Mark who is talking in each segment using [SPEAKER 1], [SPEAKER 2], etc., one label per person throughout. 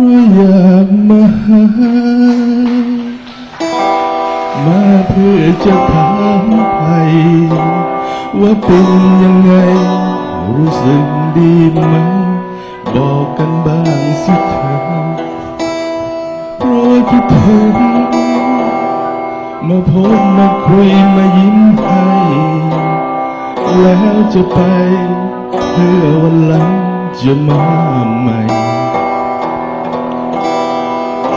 [SPEAKER 1] ราะอยากมาหา มาเพื่อจะถามไทยว่าเป็นยังไง รู้สึกดีไหม บอกกันบ้างสิเธอเพราะคิดถึงมาพบมาคุยมายิ้มให้ แล้วจะไป เพื่อวันหลังจะมาใหม่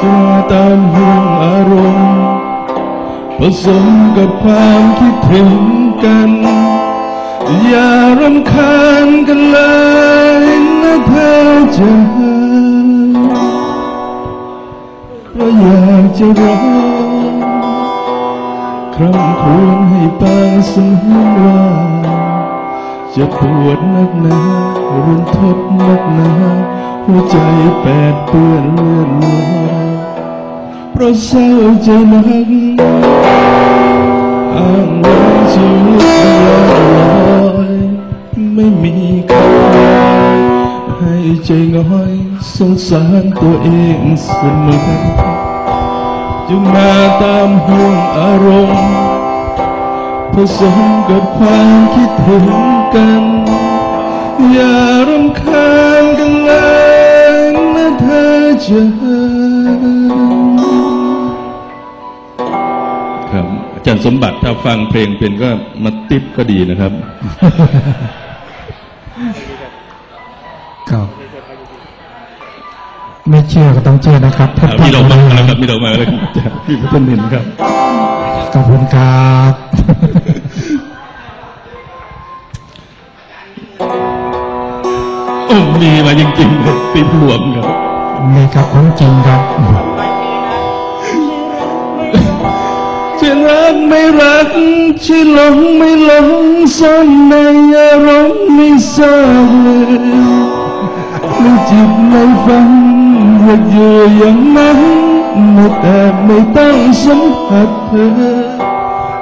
[SPEAKER 1] จะมาตามห่วงอารมณ์ ผสมกับความคิดถึงกัน อย่ารำคาญกันเลยนะเธอจะเพราะอยากจะร้องคร่ำครวญให้ปางสมือนว่าจะปวดนักหนารุนทดนักหนาหัวใจแปดเปื้อนเลือนลอย พราะเศร้าใจนักอ้างว้างชีวิตลอยไม่มีใครให้ใจง่อยสงสารตัวเองเสมอจึงมาตามห่วงอารมณ์ผสมกับความคิดถึงกัน อย่ารำคาญกันเลยนะเธอจะ จารย์สมบัติถ้าฟังเพลงเป็นก็มาติปก็ดีนะครับ
[SPEAKER 2] ก็ไม่เชื่อก็ต้องเชื่อนะครับท่าน
[SPEAKER 1] มีดอกไม้มาแล้วครับมีดอกไม้มาแล้วครับอาจารย์พี่พุทธนินครับ
[SPEAKER 2] ขอบคุณครับ
[SPEAKER 1] โอ้มีมาจริงๆเลยติปรวมครับ
[SPEAKER 2] นี่ครับของจริงครับ
[SPEAKER 1] ไม่รักจะหลงไม่หลงซ่อนในอารมณ์ไม่ทราบเลยไม่จิตไม่ฟังอยากอยู่อย่างนั้นไม่แต่ไม่ต้องสัมผัสเธอ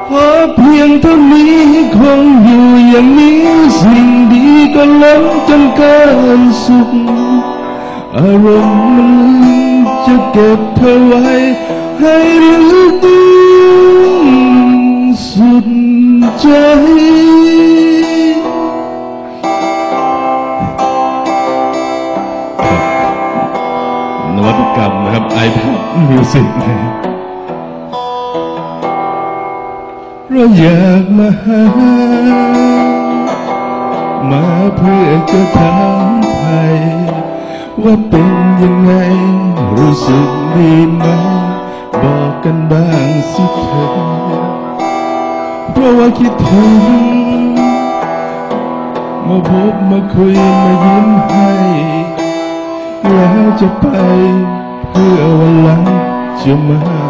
[SPEAKER 1] ขอเพียงเท่านี้คงอยู่อย่างนี้ สิ่งดีก็ล้นจนเกินสุดอารมณ์มันจะเก็บเธอไว้ให้ลึกสุด ใจ นวัตกรรมนะครับ iPad Music เราอยากมาหา มาเพื่อจะถามไทยว่าเป็นยังไง รู้สึกดีไหม บอกกันบ้างสิเธอ ว่าคิดถึง มาพบมาคุยมายิ้มให้ แล้วจะไปเพื่อวันหลังจะมา